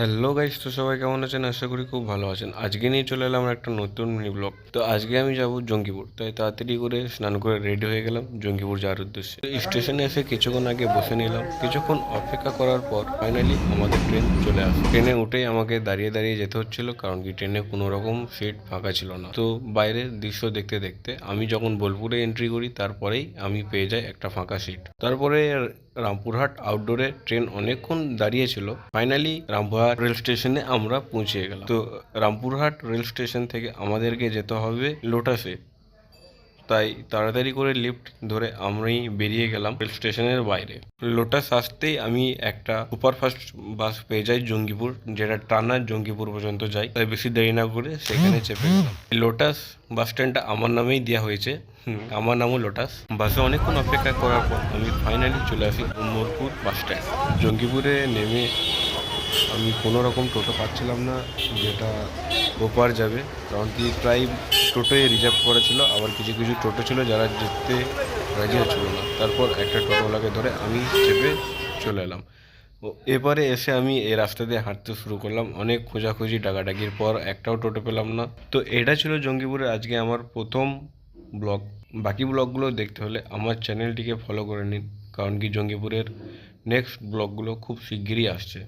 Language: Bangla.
হ্যালো গাইস তো সবাই কেমন আছেন? আশা করি খুব ভালো আছেন। আজকে নিয়ে চলে এলাম একটা নতুন মিনি ব্লগ তো আজকে আমি যাব জঙ্গিপুর। তাই তাড়াতাড়ি করে স্নান করে রেডি হয়ে গেলাম জঙ্গিপুর যাওয়ার উদ্দেশ্যে। স্টেশনে এসে কিছুক্ষণ আগে বসে নিলাম। কিছুক্ষণ অপেক্ষা করার পর ফাইনালি আমাদের ট্রেন চলে আসে। ট্রেনে উঠেই আমাকে দাঁড়িয়ে দাঁড়িয়ে যেতে হচ্ছিল, কারণ কি ট্রেনে কোনো রকম সিট ফাঁকা ছিল না। তো বাইরের দৃশ্য দেখতে দেখতে আমি যখন বোলপুরে এন্ট্রি করি, তারপরেই আমি পেয়ে যাই একটা ফাঁকা সিট তারপরে রামপুরহাট আউটডোরে ট্রেন অনেকক্ষণ দাঁড়িয়েছিল। ফাইনালি রামপুরহাট রেল স্টেশনে আমরা পৌঁছে গেলাম। তো রামপুরহাট রেল স্টেশন থেকে আমাদেরকে যেতে হবে লোটাসে তাই তাড়াতাড়ি করে লিফট ধরে আমরাই বেরিয়ে গেলাম রেল স্টেশনের বাইরে। লোটাস আসতেই আমি একটা সুপারফাস্ট বাস পেয়ে যাই জঙ্গিপুর, যেটা টানা জঙ্গিপুর পর্যন্ত যাই তাই বেশি দেরি না করে সেখানে চেপে গেলাম। লোটাস বাস স্ট্যান্ডটা আমার নামেই দেওয়া হয়েছে। আমার নামও লোটাস বাসে অনেকক্ষণ অপেক্ষা করার পর আমি ফাইনালি চলে আসি উমরপুর বাস স্ট্যান্ড জঙ্গিপুরে নেমে আমি কোনো রকম টোটো পাচ্ছিলাম না, যেটা ওপার যাবে। কারণ কি প্রায় টোটোই রিজার্ভ করা ছিল আবার কিছু কিছু টোটো ছিল যারা যেতে রাজি হচ্ছিল না। তারপর একটা টোটোওয়ালাকে ধরে আমি চেপে চলে এলাম। এবারে এসে আমি এই রাস্তা দিয়ে হাঁটতে শুরু করলাম। অনেক খোঁজাখুঁজি, ডাকাডাকির পর একটাও টোটো পেলাম না। তো এটা ছিল জঙ্গিপুরে আজকে আমার প্রথম ব্লগ। বাকি ব্লগগুলো দেখতে হলে আমার চ্যানেলটিকে ফলো করে নিন, কারণ কি জঙ্গিপুরের নেক্সট ব্লগগুলো খুব শিগগিরই আসছে।